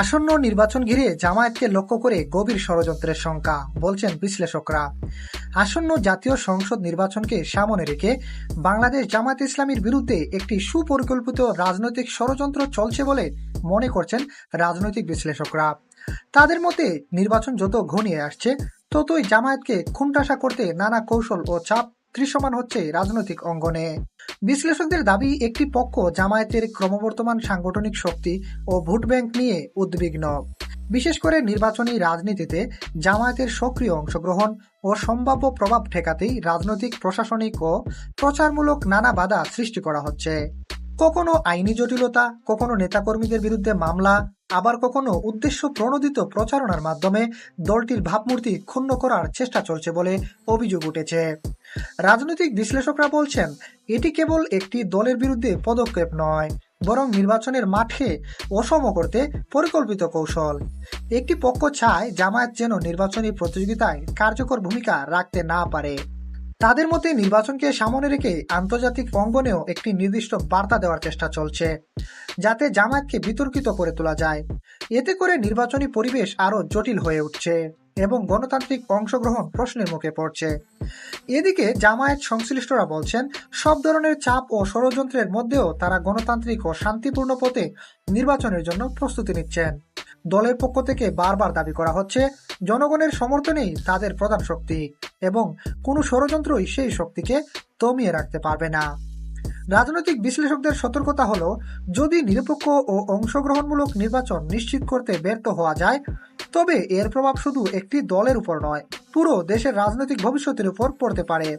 আসন্ন নির্বাচন ঘিরে জামায়াতকে লক্ষ্য করে গভীর ষড়যন্ত্রের শঙ্কা, বলছেন বিশ্লেষকরা। আসন্ন জাতীয় সংসদ নির্বাচনকে সামনে রেখে বাংলাদেশ জামায়াত ইসলামীর বিরুদ্ধে একটি সুপরিকল্পিত রাজনৈতিক ষড়যন্ত্র চলছে বলে মনে করছেন রাজনৈতিক বিশ্লেষকরা। তাদের মতে, নির্বাচন যত ঘনিয়ে আসছে, ততই জামায়াতকে খুনটাসা করতে নানা কৌশল ও চাপ দৃশ্যমান হচ্ছে রাজনৈতিক অঙ্গনে। বিশ্লেষকদের দাবি, একটি পক্ষ জামায়াতের ক্রমবর্তমান সাংগঠনিক শক্তি ও ভোট ব্যাংক নিয়ে উদ্বিগ্ন। বিশেষ করে নির্বাচনী রাজনীতিতে জামায়াতের সক্রিয় অংশগ্রহণ ও সম্ভাব্য প্রভাব ঠেকাতেই রাজনৈতিক, প্রশাসনিক ও প্রচারমূলক নানা বাধা সৃষ্টি করা হচ্ছে। কখনো আইনি জটিলতা, কখনো নেতাকর্মীদের বিরুদ্ধে মামলা, আবার কখনো উদ্দেশ্য প্রণোদিত প্রচারণার মাধ্যমে দলটির ভাবমূর্তি ক্ষুণ্ণ করার চেষ্টা চলছে বলে অভিযোগ উঠেছে। রাজনৈতিক বিশ্লেষকরা বলছেন, এটি কেবল একটি দলের বিরুদ্ধে পদক্ষেপ নয়, বরং নির্বাচনের মাঠে অসম করতে পরিকল্পিত কৌশল। একটি পক্ষ চায় জামায়াত যেন নির্বাচনী প্রতিযোগিতায় কার্যকর ভূমিকা রাখতে না পারে। তাদের মতে নির্বাচনকে সামনে রেখে আন্তর্জাতিক অঙ্গনেও একটি নির্দিষ্ট বার্তা দেওয়ার চেষ্টা চলছে, যাতে জামায়াতকে বিতর্কিত করে তোলা যায়। এতে করে নির্বাচনী পরিবেশ আরও জটিল হয়ে উঠছে এবং গণতান্ত্রিক অংশগ্রহণ প্রশ্নের মুখে পড়ছে। এদিকে জামায়াত সংশ্লিষ্টরা বলছেন, সব ধরনের চাপ ও ষড়যন্ত্রের মধ্যেও তারা গণতান্ত্রিক ও শান্তিপূর্ণ পথে নির্বাচনের জন্য প্রস্তুতি নিচ্ছেন। দলের পক্ষ থেকে বারবার দাবি করা হচ্ছে, জনগণের সমর্থনেই তাদের প্রধান শক্তি। এবং কোনো ষড়যন্ত্রই সেই শক্তিকে দমিয়ে রাখতে পারবে না। রাজনৈতিক বিশ্লেষকদের সতর্কতা হলো, যদি নিরপেক্ষ ও অংশগ্রহণমূলক নির্বাচন নিশ্চিত করতে ব্যর্থ হওয়া যায়, তবে এর প্রভাব শুধু একটি দলের উপর নয়, পুরো দেশের রাজনৈতিক ভবিষ্যতের উপর পড়তে পারে।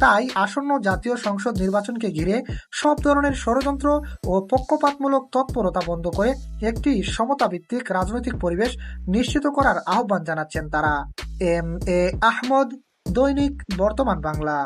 তাই আসন্ন জাতীয় সংসদ নির্বাচনকে ঘিরে সব ধরনের ষড়যন্ত্র ও পক্ষপাতমূলক তৎপরতা বন্ধ করে একটি সমতাভিত্তিক রাজনৈতিক পরিবেশ নিশ্চিত করার আহ্বান জানাচ্ছেন তারা। এম এ আহমদ দৈনিক বর্তমান বাংলা।